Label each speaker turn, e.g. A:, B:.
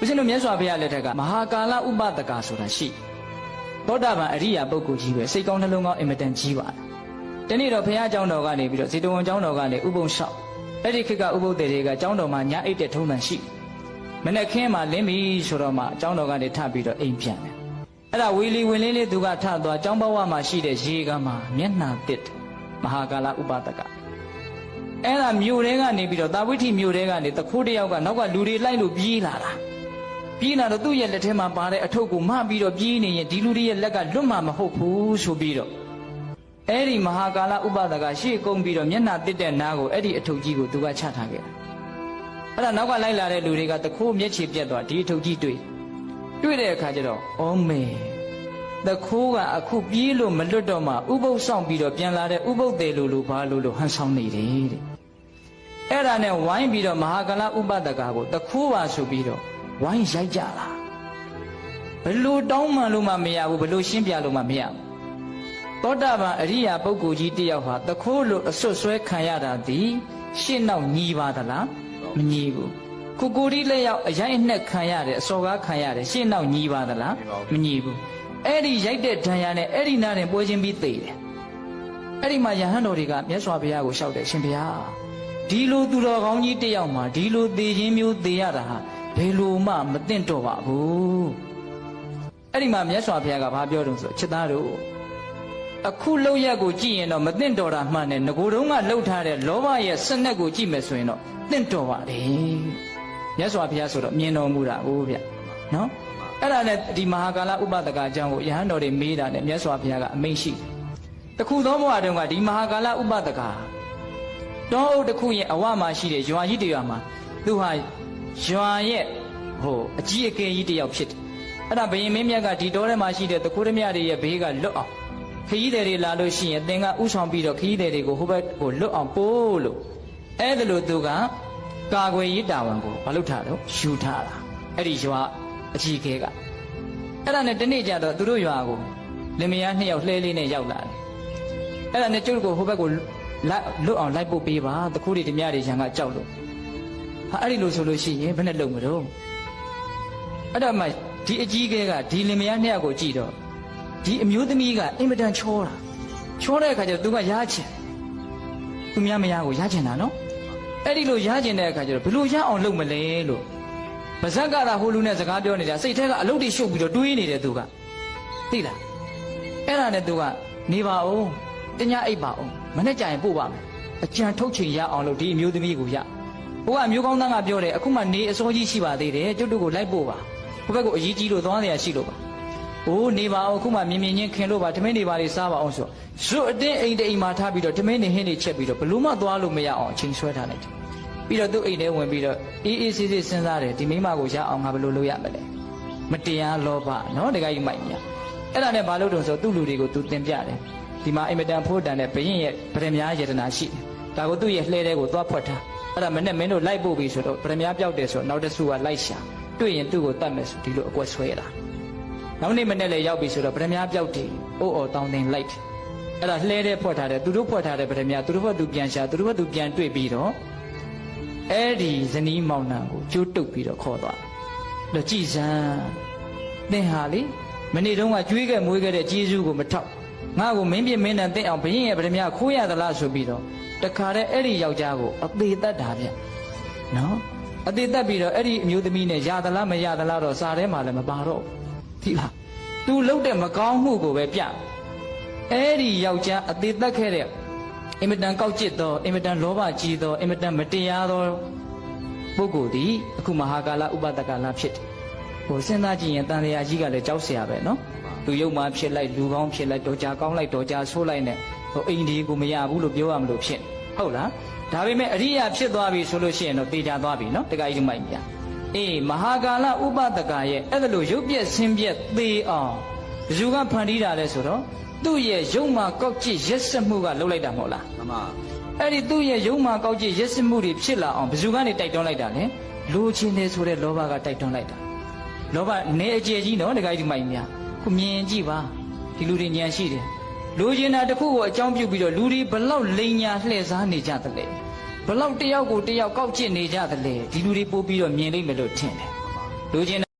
A: ဦးဇင်းတို့မြတ်စွာဘုရားလက်ထက်ကမဟာကာလဥပဒကဆိုတာရှိသောတာပန်အရိယာပုဂ္ဂိုလ်ကြီးပဲစိတ်ကောင်းနှလုံးကောင်းအင်မတန်ကြီးပါတယ်တနေ့တော့ဘုရားကျောင်းတော်ကနေပြီးတော့ဇေတဝန်ကျောင်းတော်ကနေဥပုံလျှောက်အဲ့ဒီခေတ်ကဥပုသ်တွေကကျောင်းတော်မှာညအိတ်တဲ့ထုံးတန်ရှိမနေ့ခင်းမှာလင်းပြီဆိုတော့မှကျောင်းတော်ကနေထပြီးတော့အိမ်ပြန်တယ်အဲ့ဒါဝီလီဝင်လင်းလေးသူကထသွားကျောင်းဘဝမှာရှိတဲ့ရေကမ်းမှာမျက်နှာတစ်မဟာကာလဥပဒကအဲ့ဒါမြို့တဲကနေပြီးတော့တာဝိထိမြို့တဲကနေတခိုးတယောက်ကနောက်ကလူတွေလိုက်လို့ပြေးလာတာ ပြေးလာတော့သူ့ရဲ့လက်ထဲမှာပါတဲ့အထုပ်ကိုမပြီးတော့ပြေးနေရင်ဒီလူတွေရဲ့လက်ကလွတ်မှာမဟုတ်ဘူးဆိုပြီးတော့အဲ့ဒီမဟာကာလဥပဒကရှေ့ကုန်းပြီးတော့မျက်နှာတစ်တဲ့နားကိုအဲ့ဒီအထုပ်ကြီးကိုသူကချထားခဲ့တာအဲ့ဒါနောက်ကလိုက်လာတဲ့လူတွေကတခိုးမျက်ခြေပြတ်သွားဒီအထုပ်ကြီးတွေ့တွေ့တဲ့အခါကျတော့အော်မေတခိုးကအခုပြေးလို့မလွတ်တော့မှဥပုပ်ဆောင်ပြီးတော့ပြန်လာတဲ့ဥပုပ်သေးလို့လို့ဘာလို့လို့ဟန်ဆောင်နေတယ်တဲ့အဲ့ဒါနဲ့ဝိုင်းပြီးတော့မဟာကလဥပဒကကိုတခိုးပါဆိုပြီးတော့ ဝိုင်းရိုက်ကြတာဘလို့တောင်းမှန်လို့မှမရဘူးဘလို့ရှင်းပြလို့မှမရဘူးသောတာပန်အရိယာပုဂ္ဂိုလ်ကြီးတယောက်ဟာတခိုးလို့အဆွတ်ဆွဲခံရတာဒီရှင်းနောက်ညီပါသလားမညီဘူးကိုကိုဒီလက်ရောက်အရိုက်အနှက်ခံရတယ်အစော်ကားခံရတယ်ရှင်းနောက်ညီပါသလားမညီဘူးအဲ့ဒီရိုက်တဲ့ဒဏ်ရာနဲ့အဲ့ဒီနားရင်ပွဲချင်းပြီးသေတယ်အဲ့ဒီမှာယဟန်တော်တွေကမြတ်စွာဘုရားကိုလျှောက်တယ်ရှင်ဘုရားဒီလိုသူတော်ကောင်းကြီးတစ်ယောက်မှာဒီလိုသေခြင်းမျိုးသေရတာဟာ ဘယ်လိုမှမသင့်တော်ပါဘူးအဲ့ဒီမှာမြတ်စွာဘုရားကဘာပြောတုံးဆိုချစ်သားတို့အခုလောက်ရက်ကိုကြည့်ရင်တော့မသင့်တော်တာမှန်တယ်ငကိုယ်တုံးကလှုပ်ထားတဲ့လောဘရဲ့စနက်ကိုကြည့်မယ်ဆိုရင်တော့သင့်တော်ပါတယ်မြတ်စွာဘုရားဆိုတော့မြင်တော်မူတာဟုတ်ဗျနော်အဲ့ဒါနဲ့ဒီမဟာကာလဥပဒကအကြောင်းကိုယဟန်တော်တွေမေးတာနဲ့မြတ်စွာဘုရားကအမိန့်ရှိတယ်တခုသောဘဝတုန်းကဒီမဟာကာလဥပဒကတောအုပ်တစ်ခုရဲ့အဝမှာရှိတဲ့ရွာကြီးတစ်ရွာမှာသူဟာ ရွာရဲ့ဟိုအကြီးအကဲကြီးတစ်ယောက်ဖြစ်တယ်အဲ့ဒါဘယင်မင်းမြတ်ကဒီတောထဲမှာရှိတဲ့တခိုးဓမြတွေရဲ့ဘေးကလွတ်အောင်ခရီးသည်တွေလာလို့ရှိရင်အသင်ကဥဆောင်ပြီးတော့ခရီးသည်တွေကိုဟိုဘက်ကိုလွတ်အောင်ပို့လို့အဲ့ဒါလို့သူကကာကွယ်ရေးတာဝန်ကိုမလုပ်ထားတော့ယူထားတာအဲ့ဒီရွာအကြီးအကဲကအဲ့ဒါနဲ့တနေ့ကျတော့သူတို့ရွာကိုလင်မယားနှစ်ယောက်လှဲလေးနဲ့ရောက်လာတယ်အဲ့ဒါနဲ့ကျုပ်ကိုဟိုဘက်ကိုလိုက်လွတ်အောင်လိုက်ပို့ပေးပါတခုတွေဓမြတွေရံကကြောက်လို့ ဟာအဲ့ဒီလိုဆိုလို့ရှိရင်ဘယ်နဲ့လုံမလို့အဲ့ဒါမှဒီအကြီးကဲကဒီလင်မယားနှစ်ယောက်ကိုကြည့်တော့ဒီအမျိုးသမီးကအင်မတန်ချောတာချောတဲ့အခါကျတော့သူကရားချင်သူများမယားကိုရားချင်တာနော်အဲ့ဒီလိုရားချင်တဲ့အခါကျတော့ဘယ်လိုရအောင်လုပ်မလဲလို့ဗဇက်ကတာဟိုလူနဲ့စကားပြောနေတာစိတ်ထဲကအလုပ်တွေရှုပ်ပြီးတော့တွေးနေတယ်သူကသိလားအဲ့ဒါနဲ့သူကနေပါအောင်တ냐အိပ်ပါအောင်မနေ့ကျရင်ပို့ပါမယ်အကြံထုတ်ချိန်ရအောင်လို့ဒီအမျိုးသမီးကိုရ ဟိုကအမျိုးကောင်းသားကပြောတယ်အခုမှနေအစိုးကြီးရှိပါသေးတယ်ကျုပ်တို့ကိုလိုက်ပို့ပါဟိုဘက်ကိုအကြီးကြီးလို့သွားနေရရှိလို့ပါအိုးနေပါအောင်အခုမှမြင်မြင်ချင်းခင်လို့ပါထမင်းတွေပါလေးစားပါအောင်ဆိုဇွတ်အတင်းအိမ်တအိမ်မှာထားပြီးတော့ထမင်းတွေဟင်းတွေချက်ပြီးတော့ဘလို့မှသွားလို့မရအောင်အချိန်ဆွဲထားလိုက်တယ်ပြီးတော့သူ့အိမ်ထဲဝင်ပြီးတော့အေးအေးဆေးဆေးစဉ်းစားတယ်ဒီမိမကိုရအောင်ငါဘယ်လိုလုပ်ရမလဲမတရားလောဘနော်တခါကြီးမိုက်ညာအဲ့ဒါနဲ့ဘာလို့တုံဆိုသူ့လူတွေကိုသူတင်ပြတယ်ဒီမှာအင်မတန်ဖိုးတန်တဲ့ဘရင်ရဲ့ဗရမ ्या ယတနာရှိတယ်ဒါကိုသူ့ရဲ့လှဲတဲ့ကိုသွားဖွက်ထား အဲ့ဒါမနဲ့မင်းတို့လိုက်ပို့ပြီဆိုတော့ပရမညာပြောက်တယ်ဆိုတော့နောက်တစ်ဆူကလိုက်ရှာတွေ့ရင်သူ့ကိုတတ်မယ်ဆိုဒီလိုအကွက်ဆွဲတာနောက်နေ့မနဲ့လည်းရောက်ပြီဆိုတော့ပရမညာပြောက်တယ်အိုးအော်တောင်းတင်လိုက်တယ်အဲ့ဒါလှဲတဲ့ဖွက်ထားတယ်သူတို့ဖွက်ထားတဲ့ပရမညာသူတို့ဘက်သူပြန်ရှာသူတို့ဘက်သူပြန်တွေ့ပြီးတော့အဲ့ဒီဇနီးမောင်နှံကိုကြိုးတုပ်ပြီးတော့ခေါ်သွားတယ်ကြည်စမ်းသင်ဟာလေမနေ့တုန်းကကြွေးခဲ့မွေးခဲ့တဲ့ဂျေဇူးကိုမထောက်ငါ့ကိုမင်းပြင်းမင်းနဲ့တင့်အောင်ဘုရင်ရဲ့ဗရမခိုးရသလားဆိုပြီးတော့ တခါတည်းအဲ့ဒီယောက်ျားကိုအသေးတတ်တာဗျနော်အသေးတတ်ပြီးတော့အဲ့ဒီအမျိုးသမီးနဲ့ရသလားမရသလားတော့စားထဲမှာလည်းမပါတော့ဘူးသိလား तू လှုပ်တဲ့မကောင်းမှုကိုပဲပြအဲ့ဒီယောက်ျားအသေးတတ်ခဲ့တဲ့အင်မတန်ကောက်ကျစ်သောအင်မတန်လောဘကြီးသောအင်မတန်မတရားသောပုဂ္ဂိုလ်သည်အခုမဟာကာလဥပဒကလဖြစ်တယ် ဟိုစဉ်းစားကြည့်ရင်တန်လျာကြီးကလည်းကြောက်เสียပဲเนาะသူရုပ်မှဖြစ်လိုက်လူကောင်းဖြစ်လိုက်တော်ကြာကောင်းလိုက်တော်ကြာဆိုးလိုက်နဲ့ ဟိုအိမ်ဒီကိုမရဘူးလို့ပြောရမလို့ဖြစ်ဟုတ်လားဒါပေမဲ့အရိယာဖြစ်သွားပြီဆိုလို့ရှိရင်တော့တေချာသွားပြီနော်တက္ကະကြီးမိုက်ကြီးအေးမဟာကာလဥပဒကရဲ့အဲ့ဒါလိုရုပ်ပြက်ဆင်းပြက်သေအောင်ဘယ်သူကဖန်တီးတာလဲဆိုတော့သူ့ရဲ့ရုပ်မာကောက်ကြည့်ရက်စက်မှုကလှုပ်လိုက်တာမဟုတ်လား
B: မှန်ပါ
A: အဲ့ဒီသူ့ရဲ့ရုပ်မာကောက်ကြည့်ရက်စက်မှုတွေဖြစ်လာအောင်ဘယ်သူကနေတိုက်တွန်းလိုက်တာလဲလူချင်းနေဆိုတဲ့လောဘကတိုက်တွန်းလိုက်တာလောဘနေအကျယ်ကြီးနော်တက္ကະကြီးမိုက်ကြီးခုမြင်ကြည့်ပါဒီလူတွေဉာဏ်ရှိတယ် လူချင်းတာတစ်ခုကိုအကြောင်းပြုပြီးတော့လူတွေဘလောက်လိန်ညာလှည့်စားနေကြသလဲဘလောက်တယောက်ကိုတယောက်ကောက်ကျစ်နေကြသလဲဒီလူတွေပို့ပြီးတော့မြင်လိမ့်မယ်လို့ထင်တယ်လူချင်း